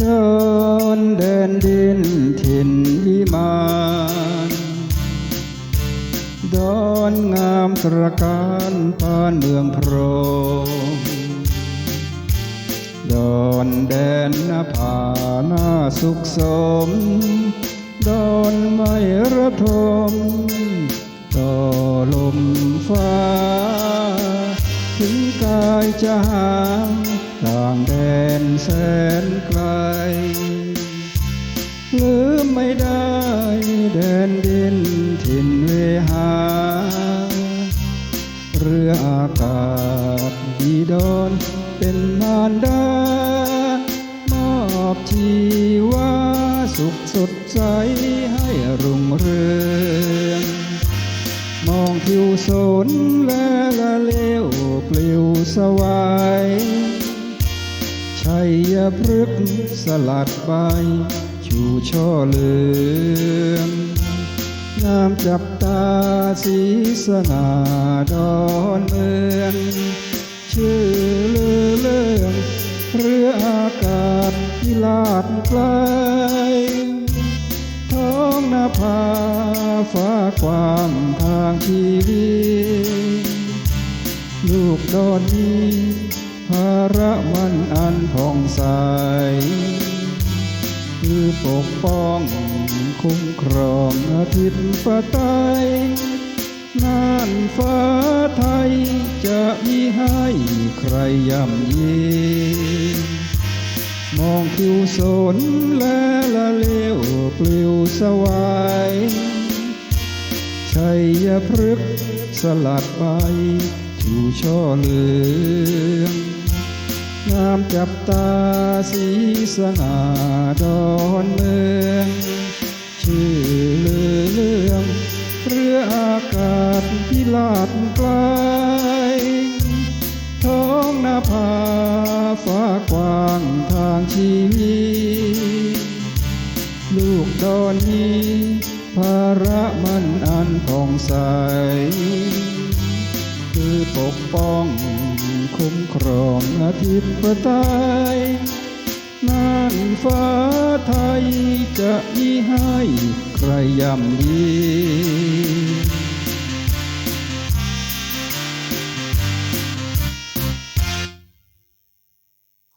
เดินเดินดินถิ่นวิมานดอนงามตระการปานเมืองโพรงดอนแดนนภาหน้าสุขสม ดอนไม่ระทมต่อลมฟ้า ถึงกายจะห่าง ต่างแดนแสนไกลลืมไม่ได้แดนดินถิ่นเวหา เรืออากาศดีดอนเป็นมารดามอบชีวาสุขสดใสให้รุ่งเรืองมองทิวสนและละเลวปลิวสวาย ชัยพฤกษ์สลัดใบชูช่อเหลืองงามจับตาสีสง่าดอนเมืองชื่อลือเรื่องเรืออากาศพิลาดไกลท้องนาภาฟ้ากว้างทางชีวิตลูกดอนนี้ภาระมันอัน ใส คือปกป้องคุ้มครองอาทิตย์ปไตยน่านฟ้าไทยจะมีให้ใครย่ำยีมองผิวสนและละเลวปลิวสวายชัยพฤกษ์สลัดใบชูช่อเหลืองามจับตาสีสง่าดอนเมือง ชื่อลือเรื่องเรืออากาศพิลาดไกลท้องนาภาฟ้ากว้างทางชีวิตลูกดอนนี้ภาระมันอันผ่องใส คือปกป้อง คุ้มครองอาทิตย์ประไตยน่านฟ้าไทยจะมีให้ใครย่ำยี